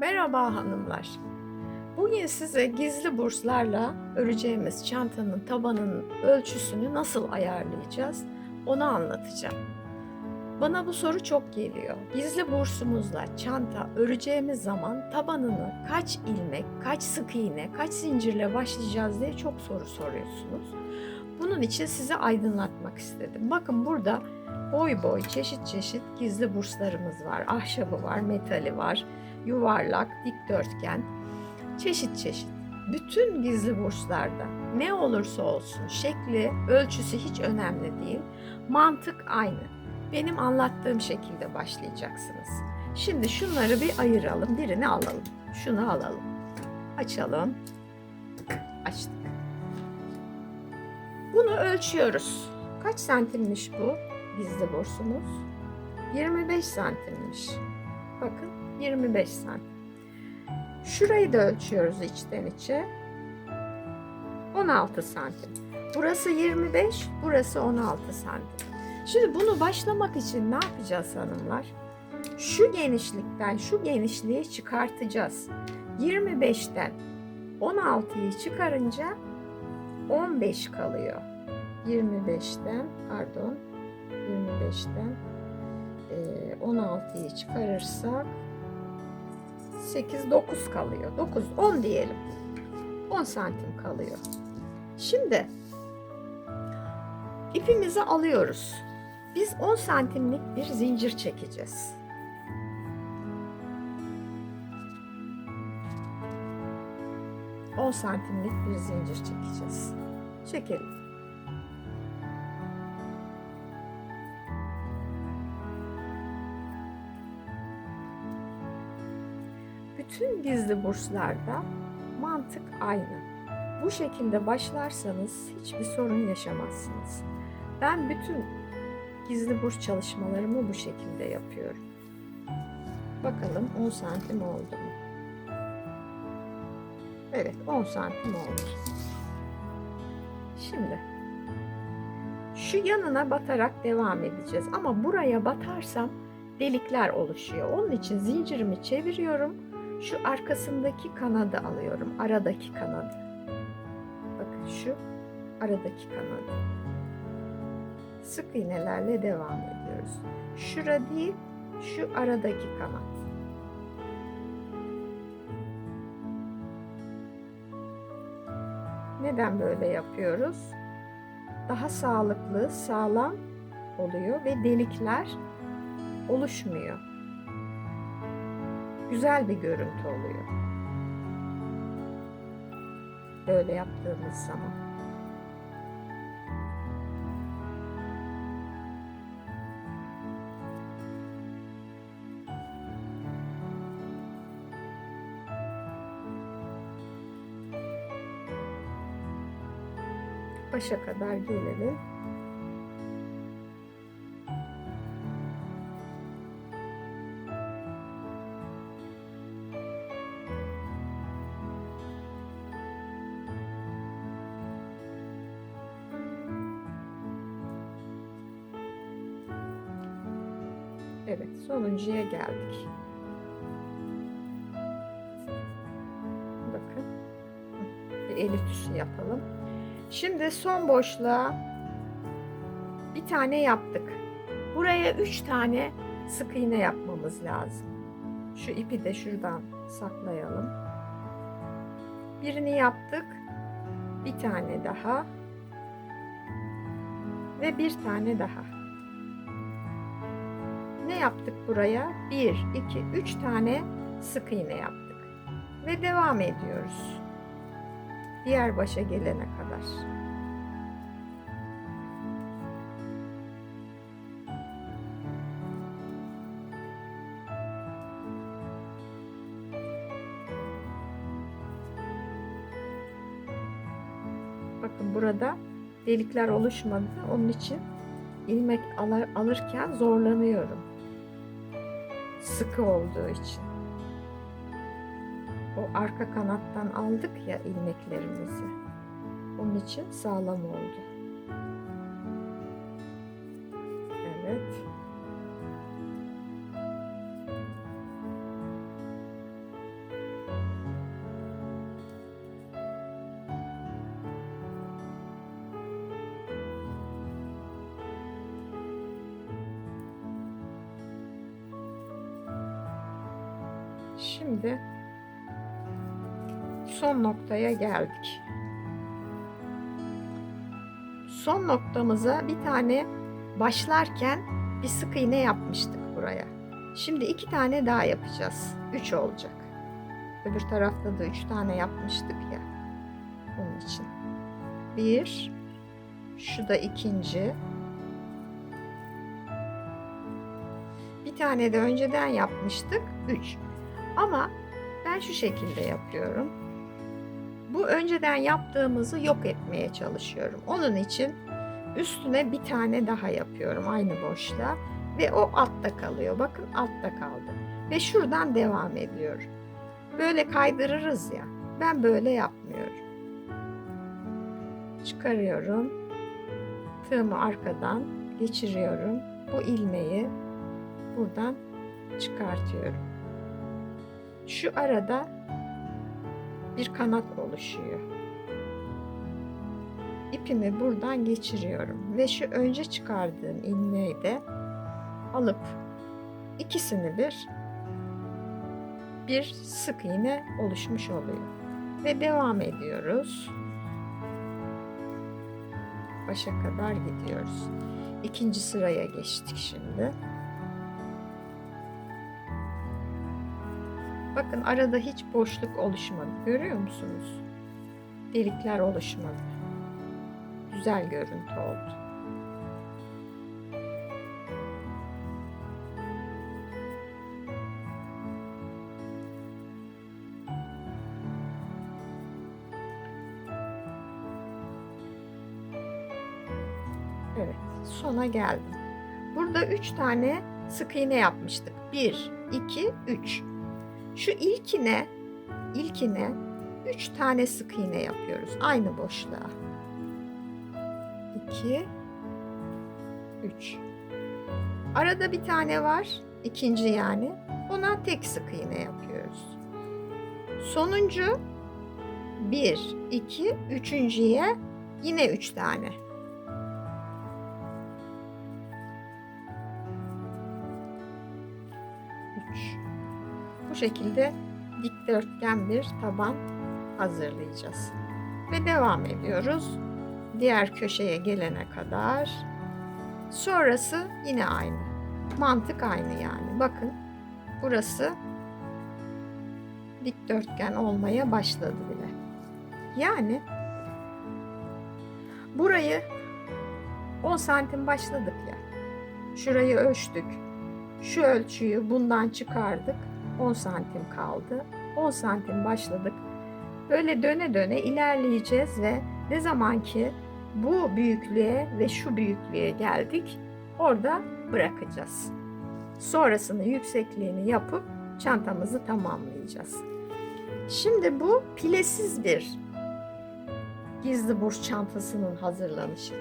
Merhaba hanımlar. Bugün size gizli burslarla öreceğimiz çantanın tabanının ölçüsünü nasıl ayarlayacağız onu anlatacağım. Bana bu soru çok geliyor. Gizli bursumuzla çanta öreceğimiz zaman tabanını kaç ilmek, kaç sık iğne, kaç zincirle başlayacağız diye çok soru soruyorsunuz. Bunun için size aydınlatmak istedim. Bakın burada boy boy çeşit çeşit gizli burslarımız var. Ahşabı var, metali var, yuvarlak, dikdörtgen, çeşit çeşit. Bütün gizli burslarda ne olursa olsun şekli, ölçüsü hiç önemli değil. Mantık aynı. Benim anlattığım şekilde başlayacaksınız. Şimdi şunları bir ayıralım, birini alalım. Şunu alalım. Açalım. Açtık. Bunu ölçüyoruz. Kaç santimmiş bu gizli bursumuz? 25 santimmiş. Bakın 25 santim. Şurayı da ölçüyoruz içten içe. 16 santim. Burası 25, burası 16 santim. Şimdi bunu başlamak için ne yapacağız hanımlar? Şu genişlikten şu genişliği çıkartacağız. 25'ten 16'yı çıkarınca 15 kalıyor. 25'ten pardon 25'ten 16'yı çıkarırsak 8 9 kalıyor. 9 10 diyelim. 10 santim kalıyor. Şimdi ipimizi alıyoruz. Biz 10 santimlik bir zincir çekeceğiz. On santimlik bir zincir çekeceğiz. Çekelim. Bütün gizli burslarda mantık aynı. Bu şekilde başlarsanız hiçbir sorun yaşamazsınız. Ben bütün gizli burs çalışmalarımı bu şekilde yapıyorum. Bakalım 10 santim oldu mu? Evet 10 santim oldu. Şimdi şu yanına batarak devam edeceğiz. Ama buraya batarsam delikler oluşuyor. Onun için zincirimi çeviriyorum. Şu arkasındaki kanadı alıyorum. Aradaki kanadı. Bakın şu aradaki kanadı. Sık iğnelerle devam ediyoruz. Şura değil, şu aradaki kanat. Neden böyle yapıyoruz? Daha sağlıklı, sağlam oluyor ve delikler oluşmuyor. Güzel bir görüntü oluyor. Böyle yaptığımız zaman. başa kadar gelelim. Evet, sonuncuya geldik. Bakın. Bir elif tüsü yapalım. Şimdi son boşluğa bir tane yaptık. Buraya üç tane sık iğne yapmamız lazım. Şu ipi de şuradan saklayalım. Birini yaptık. Bir tane daha. Ve bir tane daha. Ne yaptık buraya? Bir, iki, üç tane sık iğne yaptık. Ve devam ediyoruz diğer başa gelene kadar. Bakın burada delikler oluşmadı. Onun için ilmek alır, alırken zorlanıyorum. Sıkı olduğu için o arka kanattan aldık ya ilmeklerimizi. Onun için sağlam oldu. Şimdi son noktaya geldik. Son noktamıza bir tane başlarken bir sık iğne yapmıştık buraya. Şimdi iki tane daha yapacağız. Üç olacak. Öbür tarafta da üç tane yapmıştık ya. Bunun için. Bir. Şu da ikinci. Bir tane de önceden yapmıştık. Üç. Ama ben şu şekilde yapıyorum. Bu önceden yaptığımızı yok etmeye çalışıyorum. Onun için üstüne bir tane daha yapıyorum aynı boşluğa ve o altta kalıyor. Bakın altta kaldı. Ve şuradan devam ediyorum. Böyle kaydırırız ya. Ben böyle yapmıyorum. Çıkarıyorum. Tığımı arkadan geçiriyorum. Bu ilmeği buradan çıkartıyorum. Şu arada bir kanat oluşuyor. İpimi buradan geçiriyorum ve şu önce çıkardığım ilmeği de alıp ikisini bir bir sık iğne oluşmuş oluyor. Ve devam ediyoruz. Başa kadar gidiyoruz. İkinci sıraya geçtik şimdi. Bakın arada hiç boşluk oluşmadı. Görüyor musunuz? Delikler oluşmadı. Güzel görüntü oldu. Evet, sona geldim. Burada üç tane sık iğne yapmıştık. Bir, iki, üç. Şu ilkine, ilkine üç tane sık iğne yapıyoruz. Aynı boşluğa. İki, üç. Arada bir tane var. ikinci yani. Ona tek sık iğne yapıyoruz. Sonuncu bir, iki, üçüncüye yine üç tane. Şekilde dikdörtgen bir taban hazırlayacağız. Ve devam ediyoruz. Diğer köşeye gelene kadar. Sonrası yine aynı. Mantık aynı yani. Bakın burası dikdörtgen olmaya başladı bile. Yani burayı 10 santim başladık ya. Şurayı ölçtük. Şu ölçüyü bundan çıkardık. 10 santim kaldı. 10 santim başladık. Böyle döne döne ilerleyeceğiz ve ne zaman ki bu büyüklüğe ve şu büyüklüğe geldik orada bırakacağız. Sonrasını yüksekliğini yapıp çantamızı tamamlayacağız. Şimdi bu pilesiz bir gizli burç çantasının hazırlanışı.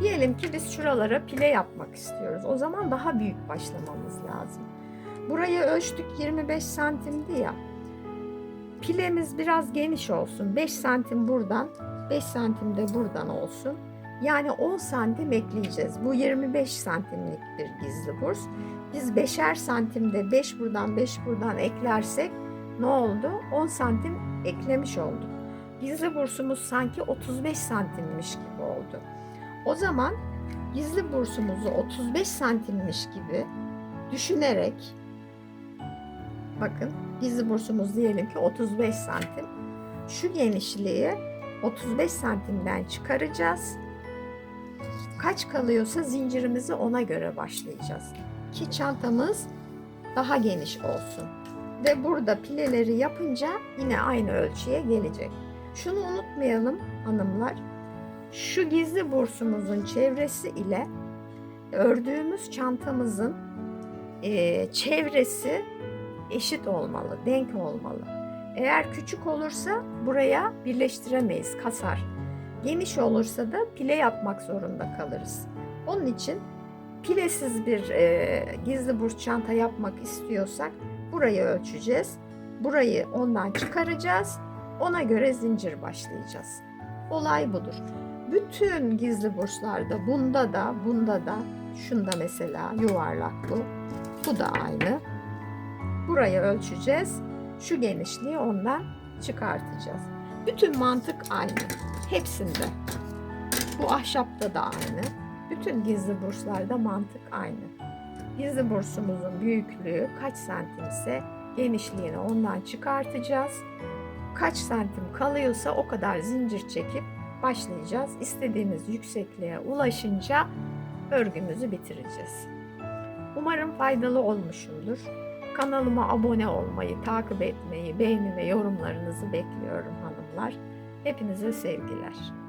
Diyelim ki biz şuralara pile yapmak istiyoruz. O zaman daha büyük başlamamız lazım. Burayı ölçtük 25 santimdi ya. Pilemiz biraz geniş olsun. 5 santim buradan, 5 santim de buradan olsun. Yani 10 santim ekleyeceğiz. Bu 25 santimlik bir gizli burs. Biz 5'er santimde 5 buradan 5 buradan eklersek ne oldu? 10 santim eklemiş olduk. Gizli bursumuz sanki 35 santimmiş gibi oldu. O zaman gizli bursumuzu 35 santimmiş gibi düşünerek bakın gizli bursumuz diyelim ki 35 santim. Şu genişliği 35 santimden çıkaracağız. Kaç kalıyorsa zincirimizi ona göre başlayacağız. Ki çantamız daha geniş olsun. Ve burada pileleri yapınca yine aynı ölçüye gelecek. Şunu unutmayalım hanımlar. Şu gizli bursumuzun çevresi ile ördüğümüz çantamızın e, çevresi eşit olmalı, denk olmalı. Eğer küçük olursa buraya birleştiremeyiz, kasar. Geniş olursa da pile yapmak zorunda kalırız. Onun için pilesiz bir e, gizli burç çanta yapmak istiyorsak burayı ölçeceğiz. Burayı ondan çıkaracağız. Ona göre zincir başlayacağız. Olay budur. Bütün gizli burçlarda bunda da bunda da şunda mesela yuvarlak bu. Bu da aynı. Burayı ölçeceğiz. şu genişliği ondan çıkartacağız. Bütün mantık aynı. Hepsinde. Bu ahşapta da aynı. Bütün gizli burslarda mantık aynı. Gizli bursumuzun büyüklüğü kaç santimse genişliğini ondan çıkartacağız. Kaç santim kalıyorsa o kadar zincir çekip başlayacağız. İstediğimiz yüksekliğe ulaşınca örgümüzü bitireceğiz. Umarım faydalı olmuşumdur. Kanalıma abone olmayı, takip etmeyi, beğeni ve yorumlarınızı bekliyorum hanımlar. Hepinize sevgiler.